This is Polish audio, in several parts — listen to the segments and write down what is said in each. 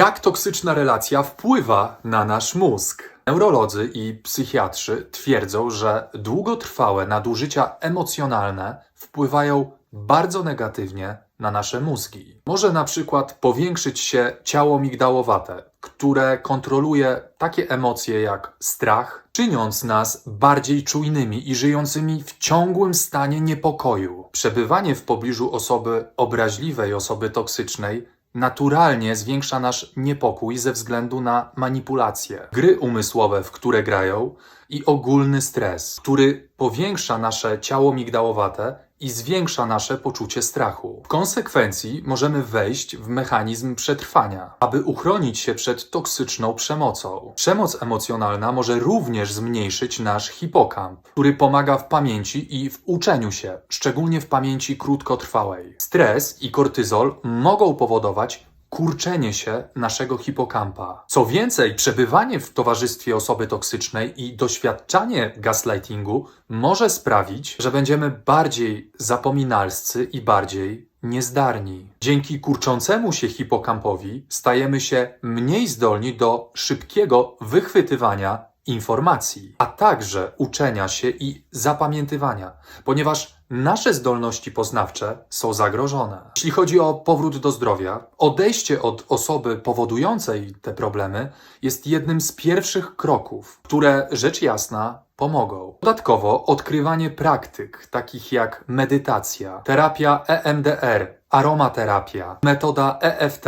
Jak toksyczna relacja wpływa na nasz mózg? Neurolodzy i psychiatrzy twierdzą, że długotrwałe nadużycia emocjonalne wpływają bardzo negatywnie na nasze mózgi. Może na przykład powiększyć się ciało migdałowate, które kontroluje takie emocje jak strach, czyniąc nas bardziej czujnymi i żyjącymi w ciągłym stanie niepokoju. Przebywanie w pobliżu osoby obraźliwej, osoby toksycznej naturalnie zwiększa nasz niepokój ze względu na manipulacje, gry umysłowe, w które grają i ogólny stres, który powiększa nasze ciało migdałowate i zwiększa nasze poczucie strachu. W konsekwencji możemy wejść w mechanizm przetrwania, aby uchronić się przed toksyczną przemocą. Przemoc emocjonalna może również zmniejszyć nasz hipokamp, który pomaga w pamięci i w uczeniu się, szczególnie w pamięci krótkotrwałej. Stres i kortyzol mogą powodować kurczenie się naszego hipokampa. Co więcej, przebywanie w towarzystwie osoby toksycznej i doświadczanie gaslightingu może sprawić, że będziemy bardziej zapominalscy i bardziej niezdarni. Dzięki kurczącemu się hipokampowi stajemy się mniej zdolni do szybkiego wychwytywania informacji, a także uczenia się i zapamiętywania, ponieważ nasze zdolności poznawcze są zagrożone. Jeśli chodzi o powrót do zdrowia, odejście od osoby powodującej te problemy jest jednym z pierwszych kroków, które rzecz jasna pomogą. Dodatkowo odkrywanie praktyk takich jak medytacja, terapia EMDR, aromaterapia, metoda EFT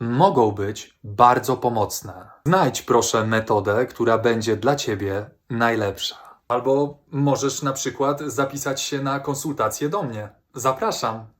mogą być bardzo pomocne. Znajdź proszę metodę, która będzie dla Ciebie najlepsza. Albo możesz na przykład zapisać się na konsultację do mnie. Zapraszam.